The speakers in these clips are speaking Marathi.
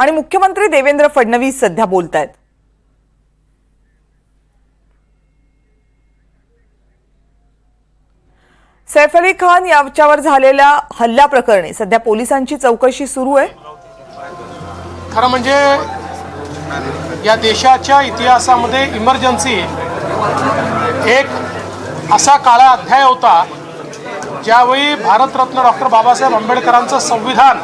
आणि मुख्यमंत्री देवेंद्र फडणवीस सध्या बोलत आहेत सैफ अली खान याच्यावर झालेल्या हल्ल्याप्रकरणी सध्या पोलिसांची चौकशी सुरू आहे. खरं म्हणजे या देशाच्या इतिहासामध्ये इमर्जन्सी एक असा काळा अध्याय होता ज्यावेळी भारतरत्न डॉक्टर बाबासाहेब आंबेडकरांचं संविधान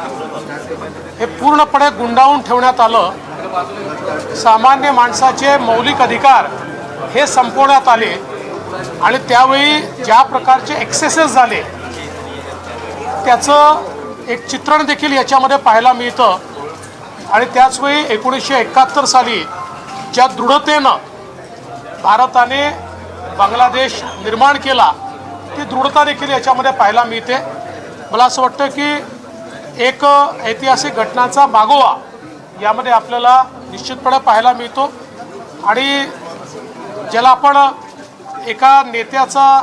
हे पूर्णपणे गुंडाळून ठेवण्यात आलं. सामान्य माणसाचे मौलिक अधिकार हे संपवण्यात आले आणि त्यावेळी ज्या प्रकारचे एक्सेसेस झाले त्याचं एक चित्रण देखील याच्यामध्ये पाहायला मिळतं. आणि त्याचवेळी एकोणीसशे एकाहत्तर साली ज्या दृढतेनं भारताने बांगलादेश निर्माण केला ती दृढता देखील याच्यामध्ये पाहायला मिळते. मला असं वाटतं की एक ऐतिहासिक घटनांचा मागोवा यामध्ये आपल्याला निश्चितपणे पाहायला मिळतो. आणि ज्याला आपण एका नेत्याचा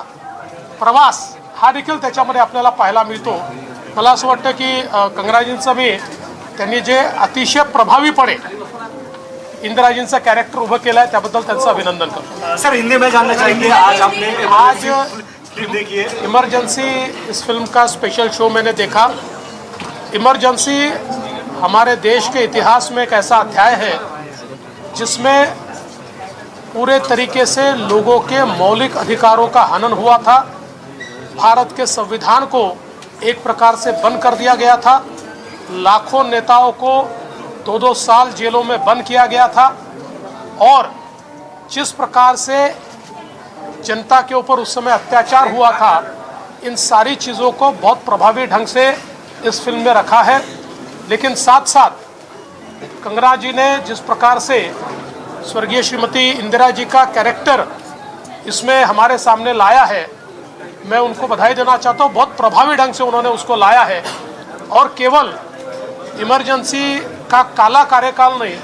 प्रवास हा देखील त्याच्यामध्ये आपल्याला पाहायला मिळतो. मला असं वाटतं की कंगराजींचं मी त्यांनी जे अतिशय प्रभावीपणे इंदिराजींचं कॅरेक्टर उभं केलं आहे त्याबद्दल त्यांचं अभिनंदन करतो. सर हिंदी में जानना चाहेंगे आज आपने आज इमरजेंसी इस फिल्म का स्पेशल शो मैंने देखा। इमरजेंसी हमारे देश के इतिहास में एक ऐसा अध्याय है जिसमें पूरे तरीके से लोगों के मौलिक अधिकारों का हनन हुआ था। भारत के संविधान को एक प्रकार से बंद कर दिया गया था। लाखों नेताओं को दो दो साल जेलों में बंद किया गया था और जिस प्रकार से जनता के ऊपर उस समय अत्याचार हुआ था, इन सारी चीज़ों को बहुत प्रभावी ढंग से इस फ़िल्म में रखा है। लेकिन साथ साथ कंगना जी ने जिस प्रकार से स्वर्गीय श्रीमती इंदिरा जी का कैरेक्टर इसमें हमारे सामने लाया है, मैं उनको बधाई देना चाहता हूँ। बहुत प्रभावी ढंग से उन्होंने उसको लाया है। और केवल इमरजेंसी का काला कार्यकाल नहीं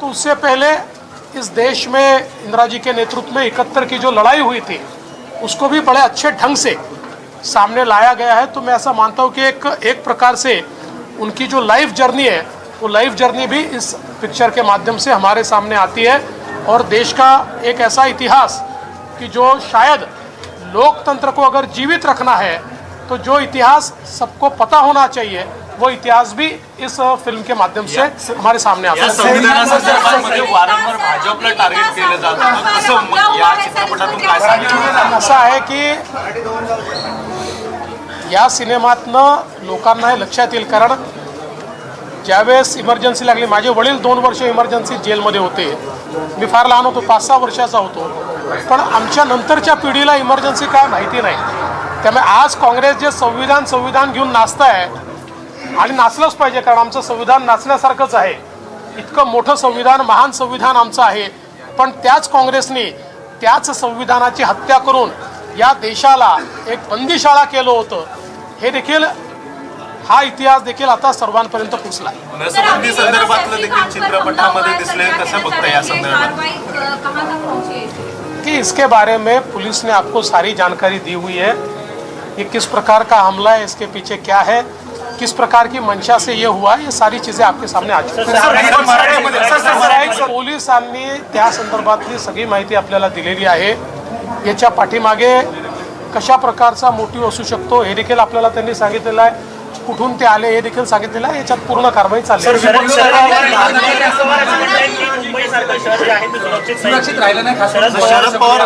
तो उससे पहले इस देश में इंदिरा जी के नेतृत्व में इकहत्तर की जो लड़ाई हुई थी, उसको भी बड़े अच्छे ढंग से सामने लाया गया है तो मैं ऐसा मानता हूँ कि एक एक प्रकार से उनकी जो लाइफ जर्नी है वो लाइफ जर्नी भी इस पिक्चर के माध्यम से हमारे सामने आती है। और देश का एक ऐसा इतिहास कि जो शायद लोकतंत्र को अगर जीवित रखना है तो जो इतिहास सबको पता होना चाहिए वो इतिहास भी इस फ़िल्म के माध्यम से हमारे सामने आता है। सांगितलं असं आहे की या सिनेमातनं लोकांना हे लक्षात येईल कारण ज्यावेळेस इमर्जन्सी लागली माझे वडील दोन वर्ष इमर्जन्सी जेलमध्ये होते. मी फार लहान होतो पाच सहा वर्षाचा होतो. पण आमच्या नंतरच्या पिढीला इमर्जन्सी काय माहिती नाही. त्यामुळे आज काँग्रेस जे संविधान संविधान घेऊन नाचत आहे आणि नाचलंच पाहिजे कारण आमचं संविधान नाचण्यासारखंच आहे. इतकं मोठं संविधान महान संविधान आमचं आहे. पण त्याच काँग्रेसने त्याच संविधानाची हत्या करून या देशाला एक बंदीशाळा केलं होतं हे देखील हा इतिहास देखील आता सर्वांपर्यंत पोचला नसबंदी संदर्भातलं देखील चित्रपटामध्ये दिसलंय कसं बघता या संदर्भात कहाँ तक पहुँची है कि इसके बारे में पुलिस ने आपको सारी जानकारी दी हुई है ये किस प्रकार का हमला है इसके पीछे क्या है किस प्रकार की मंशा से ये हुआ ये सारी चीज़ें आपके सामने आ चुकी हैं पोलिसांनी त्या संदर्भातली सगळी माहिती आपल्याला दिलेली आहे याच्या पाठीमागे कशा प्रकारचा मोटिव्ह असू शकतो हे देखील आपल्याला त्यांनी सांगितलेलं आहे कुठून ते आले हे देखील सांगितलेलं आहे याच्यात पूर्ण कारवाई चालली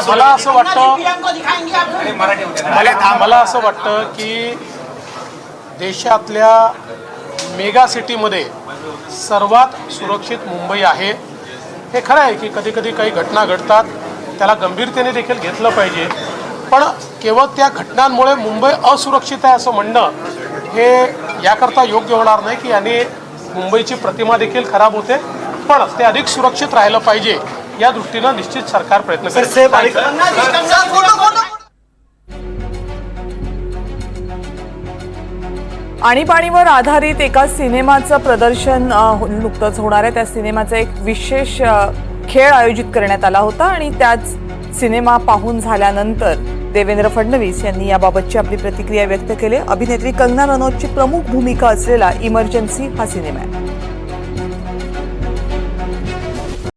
मला असं वाटतं मला मला असं वाटतं की देशातल्या मेगा सिटीमध्ये सर्वात सुरक्षित मुंबई आहे हे खरं आहे की कधी कधी काही घटना घडतात त्याला गंभीरतेने देखील घेतलं पाहिजे. पण केवळ त्या घटनांमुळे मुंबई असुरक्षित आहे असं म्हणणं हे याकरता योग्य होणार नाही की याने मुंबईची प्रतिमा देखील खराब होते. पण ते अधिक सुरक्षित राहिलं पाहिजे या दृष्टीनं निश्चित सरकार प्रयत्न करेल. आणीबाणीवर आधारित एका सिनेमाचं प्रदर्शन नुकतंच होणार आहे. त्या सिनेमाचा एक विशेष खेळ आयोजित करण्यात आला होता आणि त्याच सिनेमा पाहून झाल्यानंतर देवेंद्र फडणवीस यांनी याबाबतची आपली प्रतिक्रिया व्यक्त केली. अभिनेत्री कंगना रनौतची प्रमुख भूमिका असलेला इमर्जन्सी हा सिनेमा आहे.